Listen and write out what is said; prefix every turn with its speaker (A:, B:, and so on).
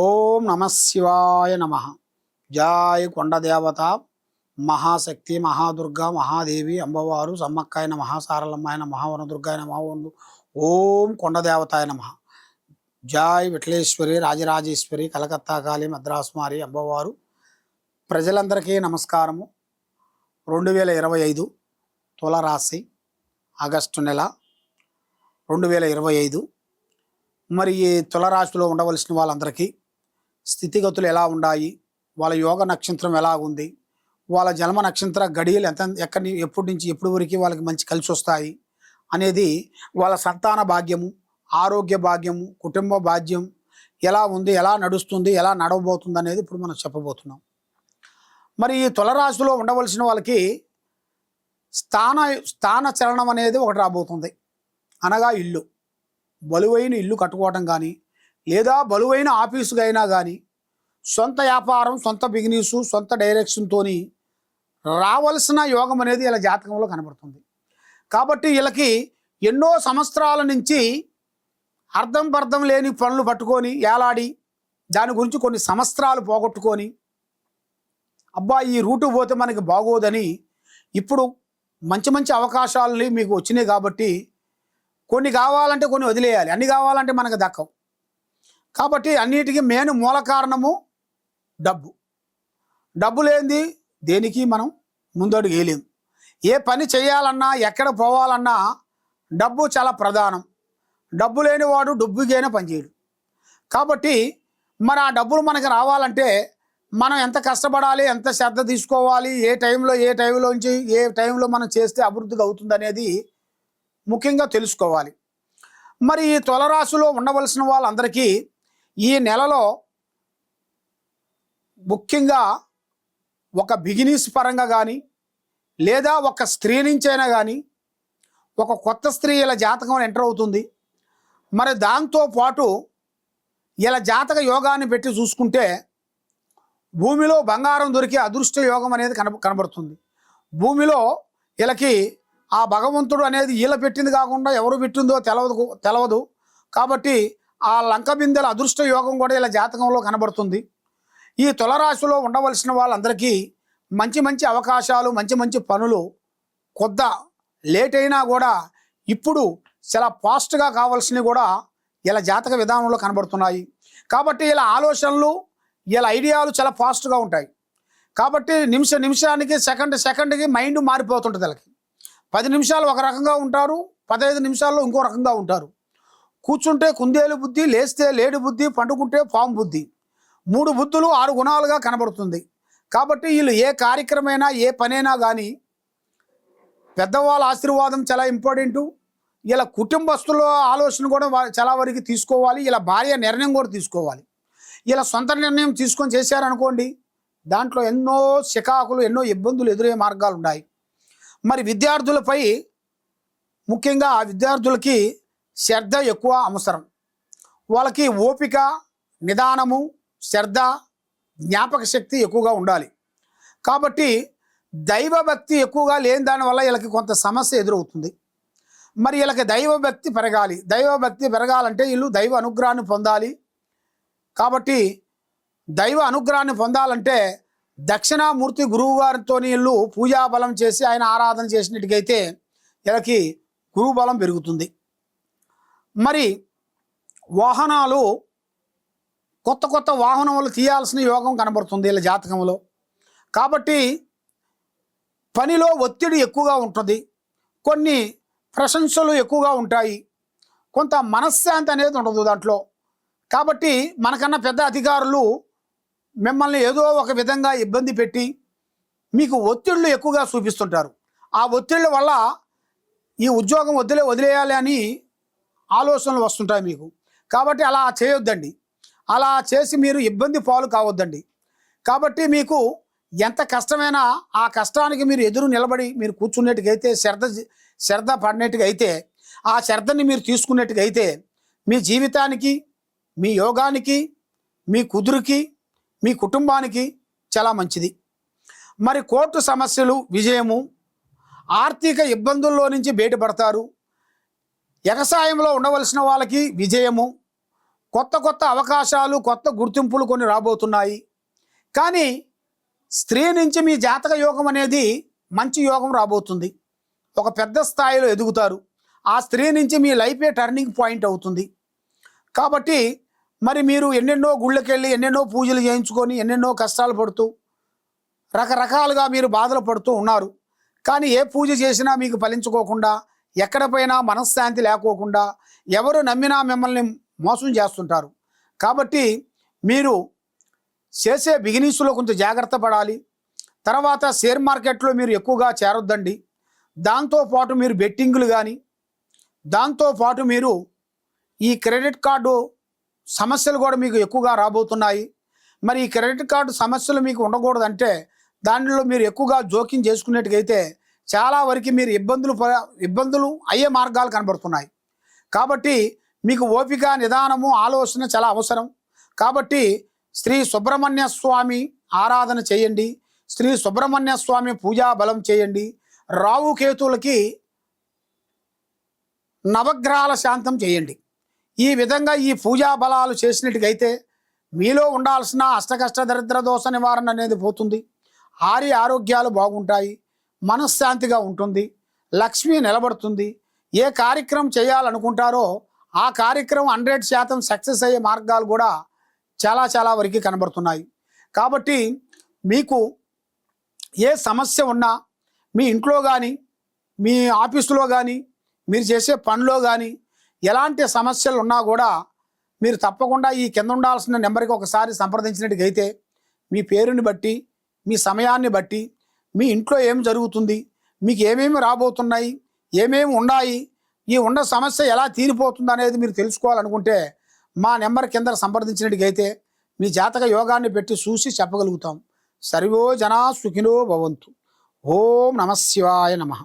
A: ఓం నమ శివాయ నమ. జాయ్ కొండదేవత మహాశక్తి మహాదుర్గా మహాదేవి అమ్మవారు సారలమ్మాయ నమ వనదుర్గాయ నమ ఓం కొండదేవతాయ నమ. జాయ్ విఠలేశ్వరి రాజరాజేశ్వరి కలకత్తా కాళి మద్రాసుమారి అమ్మవారు ప్రజలందరికీ నమస్కారము. రెండు వేల ఇరవై ఐదు తులరాశి ఆగస్టు నెల రెండు వేల ఇరవై ఐదు. మరి ఈ తులరాశిలో ఉండవలసిన వాళ్ళందరికీ స్థితిగతులు ఎలా ఉన్నాయి వాళ్ళ యోగ నక్షత్రం ఎలా ఉంది? వాళ్ళ జన్మ నక్షత్ర గడియలు ఎంత ఎక్కడి ఎప్పటి నుంచి ఎప్పటి వరకు వాళ్ళకి మంచి కలిసి వస్తాయి? అనేది వాళ్ళ సంతాన భాగ్యము ఆరోగ్య భాగ్యము కుటుంబ భాగ్యం ఎలా ఉంది ఎలా నడుస్తుంది ఎలా నడవబోతుంది అనేది ఇప్పుడు మనం చెప్పబోతున్నాం. మరి ఈ తులరాశిలో ఉండవలసిన వాళ్ళకి స్థాన స్థాన చలనం అనేది ఒకటి రాబోతుంది. అనగా ఇల్లు. బలువైన ఇల్లు కట్టుకోవటం కానీ లేదా బలువైన ఆఫీసుగా అయినా కానీ సొంత వ్యాపారం సొంత బిజినెస్ సొంత డైరెక్షన్తో రావలసిన యోగం అనేది ఇలా జాతకంలో కనబడుతుంది. కాబట్టి వీళ్ళకి ఎన్నో సంవత్సరాల నుంచి అర్థం పర్థం లేని పనులు పట్టుకొని ఏలాడి దాని గురించి కొన్ని సంవత్సరాలు పోగొట్టుకొని అబ్బా ఈ రూటు పోతే మనకి బాగోదని ఇప్పుడు మంచి మంచి అవకాశాలని మీకు వచ్చినాయి కాబట్టి కొన్ని కావాలంటే కొన్ని వదిలేయాలి. అన్ని కావాలంటే మనకు దక్కవు. కాబట్టి అన్నిటికీ మెయిన్ మూల కారణము డబ్బు. డబ్బు లేనిది దేనికి మనం ముందడుగు వేయలేము ఏ పని చేయాలన్నా ఎక్కడ పోవాలన్నా డబ్బు చాలా ప్రధానం. డబ్బు లేనివాడు డబ్బుకైనా పనిచేయడు కాబట్టి మరి ఆ డబ్బులు మనకి రావాలంటే మనం ఎంత కష్టపడాలి ఎంత శ్రద్ధ తీసుకోవాలి ఏ టైంలో ఏ టైంలోంచి ఏ టైంలో మనం చేస్తే అభివృద్ధిగా అవుతుంది అనేది ముఖ్యంగా తెలుసుకోవాలి. మరి ఈ తులరాశిలో ఉండవలసిన వాళ్ళందరికీ ఈ నెలలో ముఖ్యంగా ఒక బిగినీస్ పరంగా కానీ లేదా ఒక స్త్రీ నుంచైనా కానీ ఒక కొత్త స్త్రీ ఇలా జాతకం ఎంటర్ అవుతుంది. మరి దాంతో పాటు ఇలా జాతక యోగాన్ని పెట్టి చూసుకుంటే భూమిలో బంగారం దొరికే అదృష్ట యోగం అనేది కనబ కనబడుతుంది. భూమిలో వీళ్ళకి ఆ భగవంతుడు అనేది వీళ్ళ పెట్టింది కాకుండా ఎవరు పెట్టిందో తెలవదు తెలవదు. కాబట్టి ఆ లంక బిందెల అదృష్ట యోగం కూడా ఇలా జాతకంలో కనబడుతుంది. ఈ తులరాశిలో ఉండవలసిన వాళ్ళందరికీ మంచి మంచి అవకాశాలు మంచి మంచి పనులు కొద్ద లేట్ అయినా కూడా ఇప్పుడు చాలా ఫాస్ట్గా కావాల్సినవి కూడా ఇలా జాతక విధానంలో కనబడుతున్నాయి. కాబట్టి ఇలా ఆలోచనలు ఇలా ఐడియాలు చాలా ఫాస్ట్గా ఉంటాయి. కాబట్టి నిమిష నిమిషానికి సెకండ్ సెకండ్కి మైండ్ మారిపోతుంటుంది వీళ్ళకి. పది నిమిషాలు ఒక రకంగా ఉంటారు పదహైదు నిమిషాల్లో ఇంకో రకంగా ఉంటారు. కూర్చుంటే కుందేలు బుద్ధి లేస్తే లేడి బుద్ధి పండుకుంటే పాము బుద్ధి. మూడు బుద్ధులు ఆరు గుణాలుగా కనబడుతుంది. కాబట్టి వీళ్ళు ఏ కార్యక్రమైనా ఏ పనైనా కానీ పెద్దవాళ్ళ ఆశీర్వాదం చాలా ఇంపార్టెంట్. ఇలా కుటుంబస్తుల ఆలోచన కూడా చాలా వరకు తీసుకోవాలి. ఇలా భార్య నిర్ణయం కూడా తీసుకోవాలి. ఇలా సొంత నిర్ణయం తీసుకొని చేశారనుకోండి దాంట్లో ఎన్నో చికాకులు ఎన్నో ఇబ్బందులు ఎదురయ్యే మార్గాలు ఉన్నాయి మరి విద్యార్థులపై ముఖ్యంగా ఆ విద్యార్థులకి శ్రద్ధ ఎక్కువ అవసరం. వాళ్ళకి ఓపిక నిదానము శ్రద్ధ జ్ఞాపక శక్తి ఎక్కువగా ఉండాలి. కాబట్టి దైవభక్తి ఎక్కువగా లేని దానివల్ల వీళ్ళకి కొంత సమస్య ఎదురవుతుంది. మరి వీళ్ళకి దైవభక్తి పెరగాలి. దైవభక్తి పెరగాలంటే వీళ్ళు దైవ అనుగ్రహాన్ని పొందాలి. కాబట్టి దైవ అనుగ్రహాన్ని పొందాలంటే దక్షిణామూర్తి గురువు గారితో వీళ్ళు పూజాబలం చేసి ఆయన ఆరాధన చేసినట్టుకైతే వీళ్ళకి గురువు బలం పెరుగుతుంది. మరి వాహనాలు కొత్త కొత్త వాహనములు తీయాల్సిన యోగం కనబడుతుంది వీళ్ళ జాతకంలో కాబట్టి పనిలో ఒత్తిడి ఎక్కువగా ఉంటుంది. కొన్ని ప్రశంసలు ఎక్కువగా ఉంటాయి. కొంత మనశ్శాంతి అనేది ఉండదు దాంట్లో. కాబట్టి మనకన్నా పెద్ద అధికారులు మిమ్మల్ని ఏదో ఒక విధంగా ఇబ్బంది పెట్టి మీకు ఒత్తిళ్ళు ఎక్కువగా చూపిస్తుంటారు. ఆ ఒత్తిళ్ళ వల్ల ఈ ఉద్యోగం వదిలే వదిలేయాలి అని ఆలోచనలు వస్తుంటాయి మీకు. కాబట్టి అలా చేయొద్దండి. అలా చేసి మీరు ఇబ్బంది పాలు కావద్దండి. కాబట్టి మీకు ఎంత కష్టమైనా ఆ కష్టానికి మీరు ఎదురు నిలబడి మీరు కూర్చున్నట్టుకైతే శ్రద్ధ శ్రద్ధ పడినట్టుగా అయితే ఆ శ్రద్ధని మీరు తీసుకున్నట్టుకైతే మీ జీవితానికి మీ యోగానికి మీ కుదురుకి మీ కుటుంబానికి చాలా మంచిది. మరి కోర్టు సమస్యలు విజయము ఆర్థిక ఇబ్బందుల్లో నుంచి బయటపడతారు. వ్యవసాయంలో ఉండవలసిన వాళ్ళకి విజయము కొత్త కొత్త అవకాశాలు కొత్త గుర్తింపులు కొన్ని రాబోతున్నాయి. కానీ స్త్రీ నుంచి మీ జాతక యోగం అనేది మంచి యోగం రాబోతుంది. ఒక పెద్ద స్థాయిలో ఎదుగుతారు. ఆ స్త్రీ నుంచి మీ లైఫే టర్నింగ్ పాయింట్ అవుతుంది. కాబట్టి మరి మీరు ఎన్నెన్నో గుళ్ళకెళ్ళి ఎన్నెన్నో పూజలు చేయించుకొని ఎన్నెన్నో కష్టాలు పడుతూ రకరకాలుగా మీరు బాధలు పడుతూ ఉన్నారు. కానీ ఏ పూజ చేసినా మీకు ఫలించుకోకుండా ఎక్కడ పోయినా మనశ్శాంతి లేకోకుండా ఎవరు నమ్మినా మిమ్మల్ని మోసం చేస్తుంటారు. కాబట్టి మీరు చేసే బిగినీస్లో కొంచెం జాగ్రత్త పడాలి. తర్వాత షేర్ మార్కెట్లో మీరు ఎక్కువగా చేరొద్దండి. దాంతోపాటు మీరు బెట్టింగులు కానీ దాంతోపాటు మీరు ఈ క్రెడిట్ కార్డు సమస్యలు కూడా మీకు ఎక్కువగా రాబోతున్నాయి. మరి ఈ క్రెడిట్ కార్డు సమస్యలు మీకు ఉండకూడదంటే దానిలో మీరు ఎక్కువగా జోక్యం చేసుకునేట్టుగైతే చాలా వరకు మీరు ఇబ్బందులు ఇబ్బందులు అయ్యే మార్గాలు కనబడుతున్నాయి. కాబట్టి మీకు ఓపిక నిదానము ఆలోచన చాలా అవసరం. కాబట్టి శ్రీ సుబ్రహ్మణ్య స్వామి ఆరాధన చేయండి. శ్రీ సుబ్రహ్మణ్య స్వామి పూజా బలం చేయండి. రావుకేతులకి నవగ్రహాల శాంతం చేయండి. ఈ విధంగా ఈ పూజా బలాలు చేసినట్టుగైతే మీలో ఉండాల్సిన అష్టకష్ట దరిద్ర దోష నివారణ అనేది పోతుంది. ఆరి ఆరోగ్యాలు బాగుంటాయి. మనశ్శాంతిగా ఉంటుంది. లక్ష్మి నిలబడుతుంది. ఏ కార్యక్రమం చేయాలనుకుంటారో ఆ కార్యక్రమం హండ్రెడ్ శాతం సక్సెస్ అయ్యే మార్గాలు కూడా చాలా చాలా వరకు కనబడుతున్నాయి. కాబట్టి మీకు ఏ సమస్య ఉన్నా మీ ఇంట్లో కానీ మీ ఆఫీసులో కానీ మీరు చేసే పనిలో కానీ ఎలాంటి సమస్యలు ఉన్నా కూడా మీరు తప్పకుండా ఈ కింద ఉండాల్సిన నెంబర్కి ఒకసారి సంప్రదించినట్టుగైతే మీ పేరుని బట్టి మీ సమయాన్ని బట్టి మీ ఇంట్లో ఏం జరుగుతుంది? మీకు ఏమేమి రాబోతున్నాయి? ఏమేమి ఉన్నాయి? ఈ ఉన్న సమస్య ఎలా తీరిపోతుంది అనేది మీరు తెలుసుకోవాలనుకుంటే మా నెంబర్ కింద సంప్రదించినట్టుగైతే మీ జాతక యోగాన్ని పెట్టి చూసి చెప్పగలుగుతాం. సర్వో జనా సుఖినో భవంతు. ఓం నమ నమః.